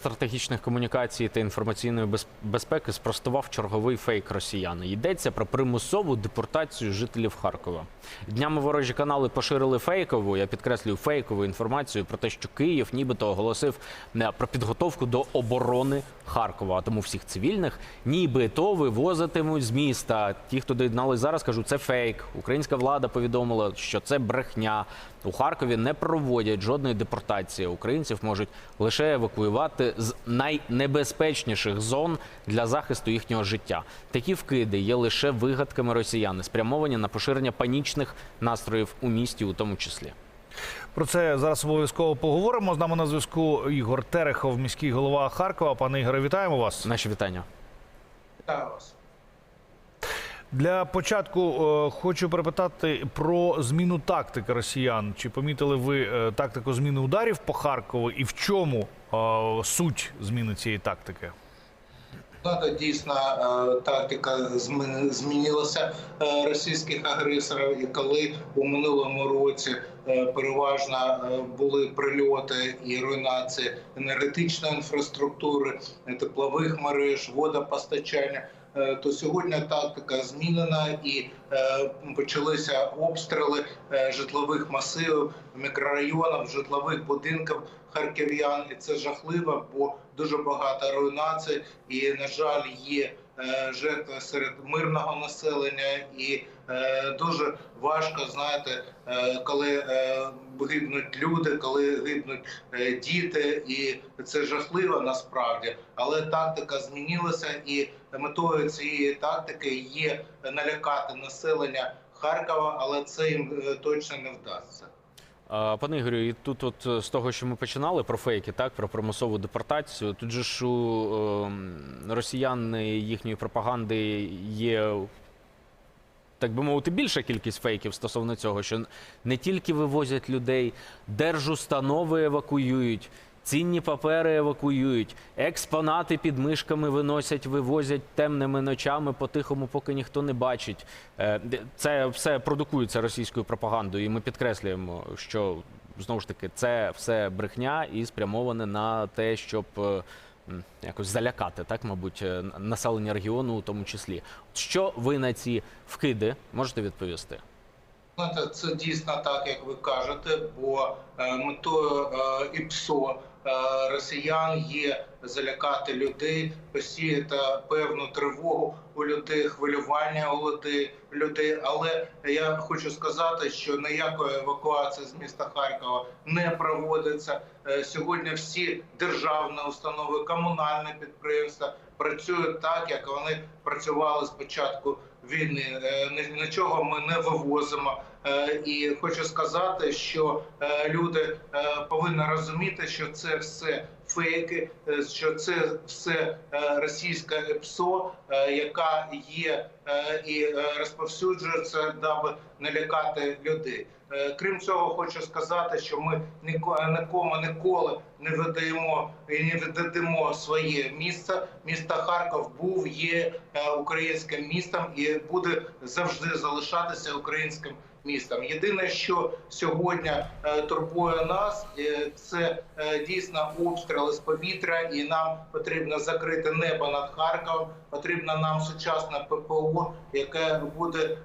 стратегічних комунікацій та інформаційної безпеки спростував черговий фейк росіян. Йдеться про примусову депортацію жителів Харкова. Днями ворожі канали поширили фейкову, я підкреслюю фейкову інформацію про те, що Київ нібито оголосив е, про підготовку до оборони Харкова. А тому всіх цивільних нібито вивозитимуть з міста. Ті, хто доєдналися зараз, кажуть, це фейк. Українська влада повідомила, що це брехня. У Харкові не проводять жодної депортації. Українців можуть лише евакуювати з найнебезпечніших зон для захисту їхнього життя. Такі вкиди є лише вигадками росіян, спрямовані на поширення панічних настроїв у місті, у тому числі. Про це зараз обов'язково поговоримо. З нами на зв'язку Ігор Терехов, міський голова Харкова. Пане Ігоре, вітаємо вас. Наші вітання. Вітаю вас. Для початку е, хочу перепитати про зміну тактики росіян. Чи помітили ви е, тактику зміни ударів по Харкову і в чому е, суть зміни цієї тактики? Знаєте, дійсно тактика зміни- змінилася російських агресорів, і коли у минулому році переважно були прильоти і руйнації енергетичної інфраструктури, теплових мереж, водопостачання. Е, То сьогодні тактика змінена і е, почалися обстріли е, житлових масивів, мікрорайонів, житлових будинків харків'ян, і це жахливо, бо дуже багато руйнацій, і на жаль, є жертви серед мирного населення, і е, дуже важко знаєте, е, коли е, гибнуть люди, коли гибнуть е, діти, і це жахливо насправді. Але тактика змінилася, і метою цієї тактики є налякати населення Харкова, але це їм е, точно не вдасться. Пане Ігорю, і тут, от е, з того, що ми починали про фейки, так про примусову депортацію. Тут же ж у ем, росіян їхньої пропаганди є. Так би мовити, більша кількість фейків стосовно цього, що не тільки вивозять людей, держустанови евакуюють, цінні папери евакуюють, експонати під мишками виносять, вивозять темними ночами по-тихому, поки ніхто не бачить. Е, Це все продукується російською пропагандою, і ми підкреслюємо, що знову ж таки це все брехня і спрямоване на те, щоб е, якось залякати, так, мабуть, е, населення регіону у тому числі. Що ви на ці вкиди можете відповісти? Це дійсно так, як ви кажете, бо метою ІПСО росіян є залякати людей, посіяти певну тривогу у людей, хвилювання у людей. Але я хочу сказати, що ніякої евакуації з міста Харкова не проводиться. Е, Сьогодні всі державні установи, комунальні підприємства працюють так, як вони працювали з початку війни. Е, ні- Нічого ми не вивозимо. Е, І хочу сказати, що е, люди е, повинні розуміти, що це все фейки, що це все е, російська ЕПСО, е, яка є і розповсюджується, даби налякати людей. Крім цього, хочу сказати, що ми ніко- нікому ніколи не видаємо і не віддадимо своє місце. Місто Харків був, є українським містом і буде завжди залишатися українським містом. Єдине, що сьогодні е, турбує нас, е, це е, дійсно обстріли з повітря, і нам потрібно закрити небо над Харковом. Потрібно нам сучасне ППО, яке буде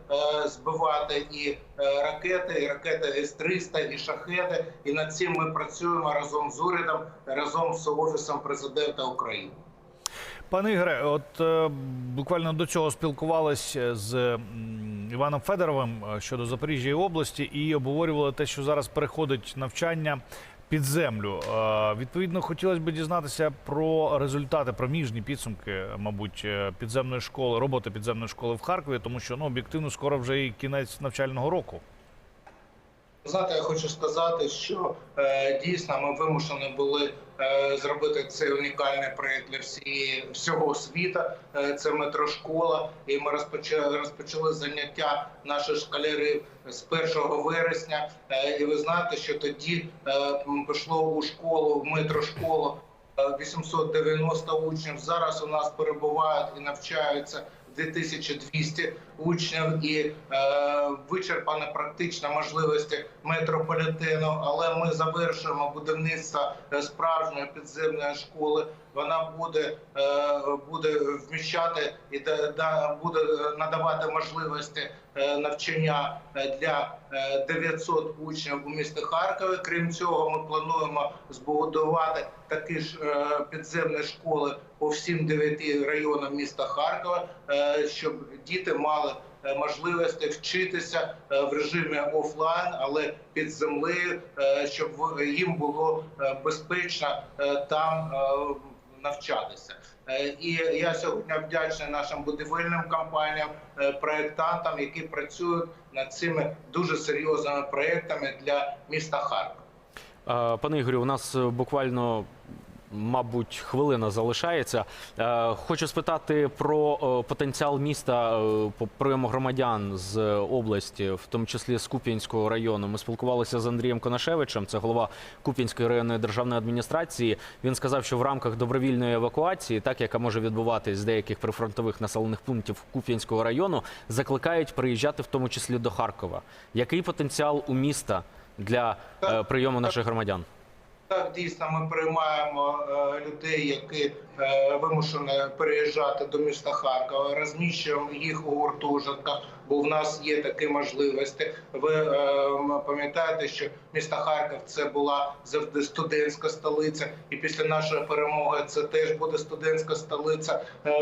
збивати і ракети, і ракети С-300, і шахеди. І над цим ми працюємо разом з урядом, разом з офісом президента України. Пане Ігоре, от е, буквально до цього спілкувалися з м, Іваном Федоровим е, щодо Запоріжжя і області і обговорювали те, що зараз переходить навчання під землю. Е, відповідно, хотілося б дізнатися про результати, про міжні підсумки, мабуть, е, підземної школи, роботи підземної школи в Харкові, тому що ну об'єктивно скоро вже і кінець навчального року. Знаєте, я хочу сказати, що е, дійсно ми вимушені були е, зробити цей унікальний проєкт для всієї всього світу. Е, це метрошкола, і ми розпочали, розпочали заняття наших школярів з 1 вересня. Е, і ви знаєте, що тоді е, пішло у школу, в метрошколу. Е, 890 учнів зараз у нас перебувають і навчаються 2200 учнів і е, вичерпано практично можливості метрополітену. Але ми завершуємо будівництво е, справжньої підземної школи. Вона буде, е, буде вміщати і буде надавати можливості е, навчання е, для е, 900 учнів у місті Харкові. Крім цього, ми плануємо збудувати такі ж е, підземні школи по всім дев'яти районам міста Харкова, е, щоб діти мали е, можливості вчитися е, в режимі офлайн, але під землею, е, щоб їм було е, безпечно е, там е, навчатися. Е, І я сьогодні вдячний нашим будівельним компаніям, е, проєктантам, які працюють над цими дуже серйозними проєктами для міста Харкова. Пане Ігорю, у нас буквально. Мабуть, хвилина залишається. Е, Хочу спитати про е, потенціал міста е, по прийому громадян з області, в тому числі з Куп'янського району. Ми спілкувалися з Андрієм Конашевичем, це голова Куп'янської районної державної адміністрації. Він сказав, що в рамках добровільної евакуації, так яка може відбуватись з деяких прифронтових населених пунктів Куп'янського району, закликають приїжджати в тому числі до Харкова. Який потенціал у міста для прийому наших громадян? Так, дійсно, ми приймаємо е, людей, які е, вимушені переїжджати до міста Харкова, розміщуємо їх у гуртожитках, бо в нас є такі можливості. Ви е, пам'ятаєте, що місто Харків це була завжди студентська столиця, і після нашої перемоги це теж буде студентська столиця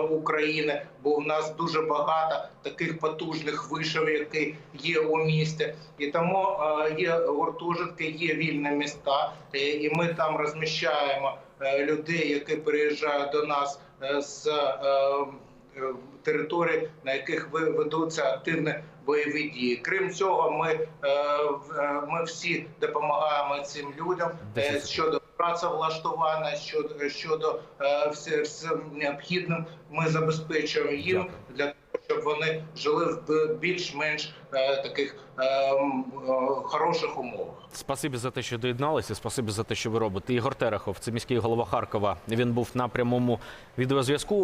України, бо в нас дуже багато таких потужних вишів, які є у місті, і тому є гуртожитки, є вільні міста, і ми там розміщаємо е, людей, які приїжджають до нас е, з е, територій, на яких ведуться активні бойові дії. Крім цього, ми, ми всі допомагаємо цим людям щодо працевлаштування, щодо щодо все, все необхідним. Ми забезпечуємо їм Дякую. для того, щоб вони жили в більш-менш е, таких е, е, хороших умовах. Спасибі за те, що доєдналися. Спасибі за те, що ви робите. Ігор Терехов, це міський голова Харкова. Він був на прямому відеозв'язку.